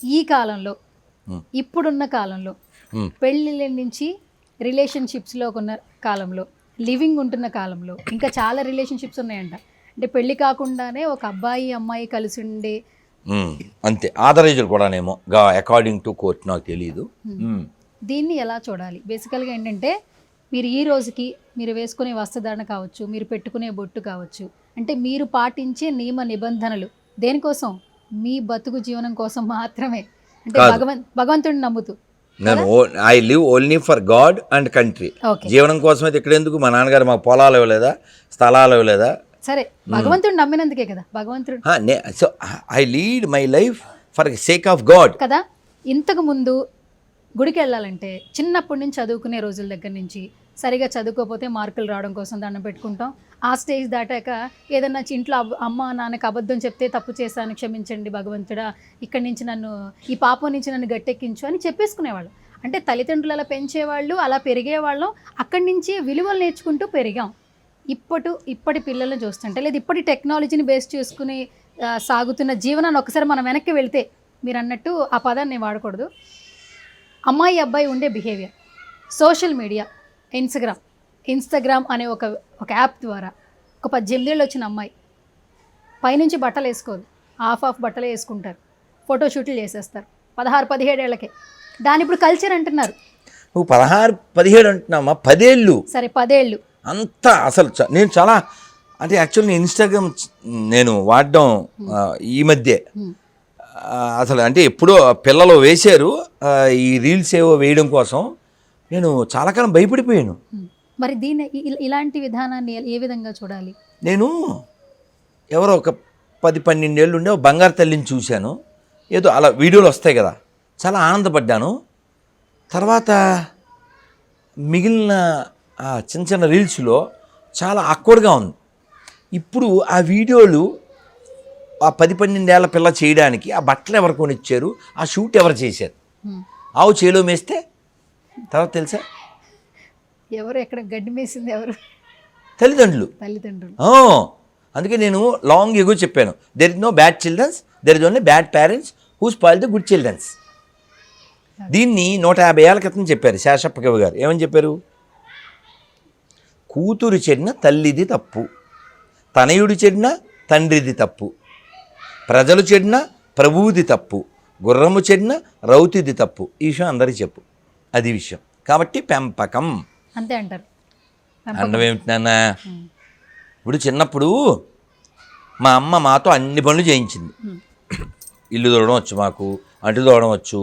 ఈ కాలంలో ఇప్పుడున్న కాలంలో. పెళ్ళిళ్ళ నుంచి రిలేషన్షిప్స్లో ఉన్న కాలంలో లివింగ్ ఉంటున్న కాలంలో ఇంకా చాలా రిలేషన్షిప్స్ ఉన్నాయంట. అంటే పెళ్ళి కాకుండానే ఒక అబ్బాయి అమ్మాయి కలిసి ఉండే అంతే. ఆదరేజులు కూడానేమో గా అకార్డింగ్ టు కోర్ట్ నాకు తెలియదు. దీన్ని ఎలా చూడాలి? బేసికల్గా ఏంటంటే మీరు ఈ రోజుకి మీరు వేసుకునే వస్త్రధారణ కావచ్చు మీరు పెట్టుకునే బొట్టు కావచ్చు అంటే మీరు పాటించే నియమ నిబంధనలు దేనికోసం? మీ బతుకు జీవనం కోసం మాత్రమే. అంటే కాదు. భగవన్ భగవంతుడిని నమ్ముతూ. నేను I live only for God and country జీవనం కోసం అయితే ఇక్కడ ఎందుకు? మా నాన్నగారు మాకు పొలాలు ఇవ్వలేదా? స్థలాలు ఇవ్వలేదా? సరే భగవంతుడిని నమ్మినందుకే కదా. భగవంతుడు so I lead my life for sake of God కదా? ఇంతకు ముందు గుడికి వెళ్ళాలంటే చిన్నప్పటి నుంచి చదువుకునే రోజుల దగ్గర నుంచి సరిగా చదువుకోకపోతే మార్కులు రావడం కోసం దండం పెట్టుకుంటాం. ఆ స్టేజ్ దాటాక ఏదన్నా ఇంట్లో అమ్మ నాన్నకి అబద్ధం చెప్తే తప్పు చేశాను క్షమించండి భగవంతుడా ఇక్కడి నుంచి నన్ను ఈ పాపం నుంచి నన్ను గట్టెక్కించు అని చెప్పేసుకునేవాళ్ళు. అంటే తల్లిదండ్రులు అలా పెంచేవాళ్ళు అలా పెరిగేవాళ్ళం. అక్కడి నుంచి విలువలు నేర్చుకుంటూ పెరిగాం. ఇప్పటి ఇప్పటి పిల్లల్ని చూస్తుంటే లేదు ఇప్పటి టెక్నాలజీని బేస్ చేసుకుని సాగుతున్న జీవనాన్ని ఒకసారి మనం వెనక్కి వెళ్తే మీరు అన్నట్టు ఆ పదాన్ని వాడకూడదు. అమ్మాయి అబ్బాయి ఉండే behaviour. Social media. Instagram. Instagram అనే ఒక ఒక యాప్ ద్వారా ఒక పద్దెనిమిది ఏళ్ళు వచ్చిన అమ్మాయి పైనుంచి బట్టలు వేసుకోదు. హాఫ్ ఆఫ్ బట్టలే వేసుకుంటారు. ఫోటోషూట్లు చేసేస్తారు. పదహారు పదిహేడేళ్ళకే దాని ఇప్పుడు కల్చర్ అంటున్నారు. నువ్వు పదహారు పదిహేడు అంటున్నామా? పదేళ్ళు. సరే పదేళ్ళు. అంతా అసలు నేను చాలా అంటే యాక్చువల్ నేను ఇన్స్టాగ్రామ్ నేను వాడడం ఈ మధ్య. అసలు అంటే ఎప్పుడో పిల్లలు వేశారు ఈ రీల్స్ ఏవో వేయడం కోసం. నేను చాలా కాలం భయపడిపోయాను. మరి దీన్ని ఇ- ఇలాంటి విధానాన్ని ఏ విధంగా చూడాలి? నేను ఎవరో ఒక పది పన్నెండేళ్ళు ఉండే బంగారు తల్లిని చూశాను. ఏదో అలా వీడియోలు వస్తాయి కదా చాలా ఆనందపడ్డాను. తర్వాత మిగిలిన ఆ చిన్న చిన్న రీల్స్లో చాలా ఆక్వర్డ్గా ఉంది. ఇప్పుడు ఆ వీడియోలు ఆ పది పన్నెండేళ్ళ పిల్ల చేయడానికి ఆ బట్టలు ఎవరు కొనిచ్చారు ఆ షూట్ ఎవరు చేశారు. ఆవు చేలో మేస్తే తర్వాత తెలుసా? ఎవరు ఎక్కడ గడ్డి మేసింది ఎవరు? తల్లిదండ్రులు. తల్లిదండ్రులు. అందుకే నేను లాంగ్ ఎగో చెప్పాను. There is no bad childrens there is only bad parents who spoil the good childrens దీన్ని నూట యాభై ఏళ్ళ క్రితం చెప్పారు శేషప్ప కవి గారు. ఏమని చెప్పారు? కూతురు చెడిన తల్లిది తప్పు తనయుడు చెడిన తండ్రిది తప్పు ప్రజలు చెడిన ప్రభువుది తప్పు గుర్రము చెడిన రౌతిది తప్పు. ఈ విషయం అందరికీ చెప్పు. అది విషయం. కాబట్టి పెంపకం. అంతే అంటారు. నాన్న? ఇప్పుడు చిన్నప్పుడు మా అమ్మ మాతో అన్ని పనులు చేయించింది. ఇల్లు తోడడం వచ్చు మాకు అంటు తోడడం వచ్చు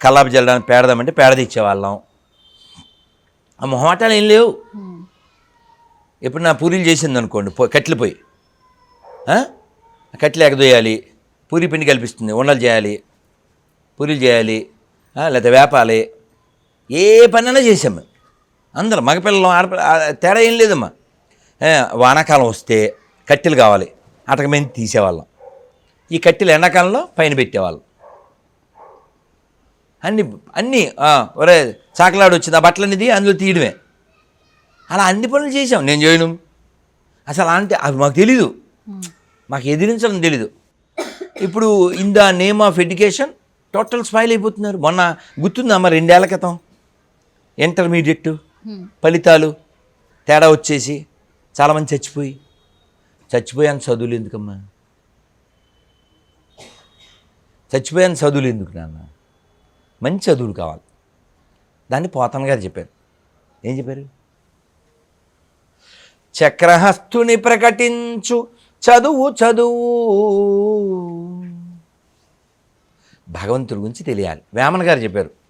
కల్లాపి చల్లడానికి పేడదామంటే పేడ తెచ్చేవాళ్ళం. ఆ మొహమాటాలు ఏం లేవు. ఇప్పుడు నా పూరీలు చేసింది అనుకోండి పో కట్టెలు పోయి. కట్టెలు ఎగదోయాలి పూరి పిండి కల్పిస్తుంది ఉండలు చేయాలి పూరీలు చేయాలి లేకపోతే వేపాలి ఏ పనైనా చేసాం అందరం మగపిల్లలు ఆడపిల్ల తేడా ఏం లేదమ్మా. వానాకాలం వస్తే కట్టెలు కావాలి. అటక మీద తీసేవాళ్ళం. ఈ కట్టెలు ఎండాకాలంలో పైన పెట్టేవాళ్ళం. అన్ని అన్నీ ఒరే చాకలాడు వచ్చింది ఆ బట్టలనేది అందులో తీయడమే. అలా అన్ని పనులు చేసాం నేను చేయను. అసలు అంటే అవి మాకు తెలీదు. మాకు ఎదిరించడం తెలీదు. ఇప్పుడు in the name of education total spoil అయిపోతున్నారు. మొన్న గుర్తుందమ్మా రెండేళ్ళ క్రితం? ఇంటర్మీడియట్. ఫలితాలు తేడా వచ్చేసి చాలామంది చచ్చిపోయి చచ్చిపోయాను చదువులు ఎందుకమ్మా? చచ్చిపోయాను చదువులు ఎందుకు నాన్న? మంచి చదువులు కావాలి. దాన్ని పోతన గారు చెప్పారు. ఏం చెప్పారు? చక్రహస్తుని ప్రకటించు చదువు చదువు. భగవంతుడి గురించి తెలియాలి. వేమన గారు చెప్పారు.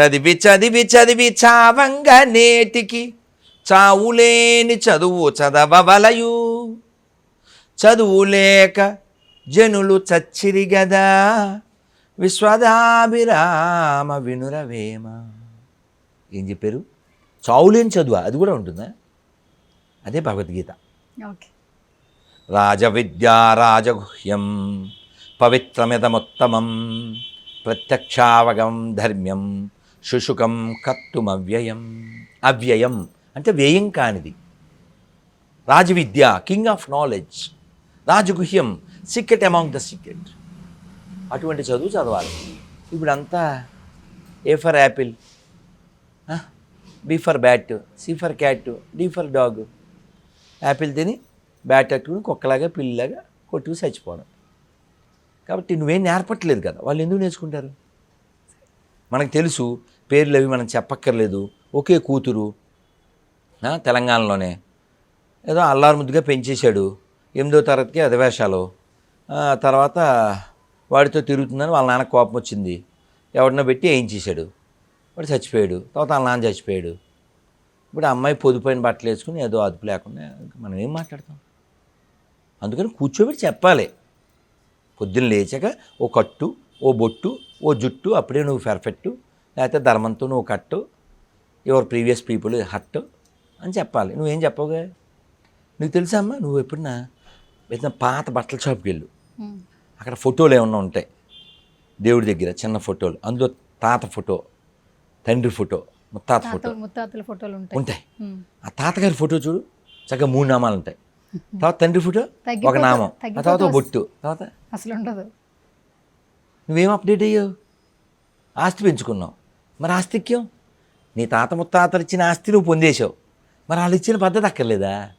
చదివి చదివి చదివి చావంగా నేటికి చావులేని చదువు చదవవలయు. చదువు లేక జనులు చచ్చిరి గదా విశ్వదాభిరామ వినురవేమ. ఏం చెప్పారు? చావులేని చదువు? అది కూడా ఉంటుందా? అదే భగవద్గీత. ఓకే. రాజవిద్యా రాజగుహ్యం పవిత్రమిదముత్తమం ప్రత్యక్షావగం ధర్మ్యం శుశుకం కర్తుమవ్యయం అవ్యయం అంటే వ్యయం కానిది. రాజవిద్య కింగ్ ఆఫ్ నాలెడ్జ్ రాజగుహ్యం సీక్రెట్ అమాంగ్ ద సీక్రెట్ అటువంటి చదువు చదవాలి. ఇప్పుడు అంతా A for apple B for bat C for cat D for dog apple తిని బ్యాట్ అట్టుకుని కుక్కలాగా పిల్లిలాగా కొట్టుకు చచ్చిపోవడం. కాబట్టి నువ్వేం నేర్పట్లేదు కదా. వాళ్ళు ఎందుకు నేర్చుకుంటారు? మనకు తెలుసు పేర్లు అవి మనం చెప్పక్కర్లేదు. ఒకే కూతురు. తెలంగాణలోనే. ఏదో అల్లారు ముద్దుగా పెంచేశాడు. ఎనిమిదో తరగతికి అధివేశాలు. తర్వాత వాడితో తిరుగుతుందని వాళ్ళ నాన్న కోపం వచ్చింది. ఎవరినో పెట్టి వేయించేశాడు వాడు చచ్చిపోయాడు. తర్వాత వాళ్ళ నాన్న చచ్చిపోయాడు. ఇప్పుడు అమ్మాయి పొదుపైన బట్టలు వేసుకుని ఏదో అదుపు లేకుండా మనం ఏం మాట్లాడతాం? అందుకని కూర్చోబెట్టి చెప్పాలి. పొద్దున్న లేచాక ఓ కట్టు ఓ బొట్టు ఓ జుట్టు అప్పుడే నువ్వు పెర్ఫెక్టు లేకపోతే ధర్మంతో నువ్వు కట్టు యువర్ ప్రీవియస్ పీపుల్ హట్ అని చెప్పాలి. నువ్వేం చెప్పవుగా? నీకు తెలుసా అమ్మా? నువ్వు ఎప్పుడన్నా ఏదైనా పాత బట్టల షాప్కి వెళ్ళు. అక్కడ ఫోటోలు ఏమన్నా ఉంటాయి. దేవుడి దగ్గర చిన్న ఫోటోలు. అందులో తాత ఫోటో తండ్రి ఫోటో ముత్తాత ఫోటో తాతల ముత్తాతల ఫోటోలు ఉంటాయి. ఉంటాయి. ఆ తాతగారి ఫోటో చూడు. చక్కగా మూడు నామాలు ఉంటాయి. తర్వాత తండ్రి ఫోటో ఒక నామం. ఆ తర్వాత బొట్టు. తర్వాత? అసలు ఉండదు. నువ్వేం అప్డేట్ అయ్యావు? ఆస్తి పెంచుకున్నావు. మరి ఆస్తిక్యం నీ తాత ముత్తాతలు ఇచ్చిన ఆస్తి నువ్వు పొందేశావు. మరి వాళ్ళు ఇచ్చిన పద్ధతి అక్కర్లేదా?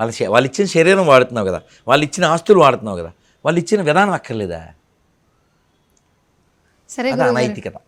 వాళ్ళ వాళ్ళు ఇచ్చిన శరీరం వాడుతున్నావు కదా. వాళ్ళు ఇచ్చిన ఆస్తులు వాడుతున్నావు కదా. వాళ్ళు ఇచ్చిన విధానం అక్కర్లేదా? సరే. అనైతికత.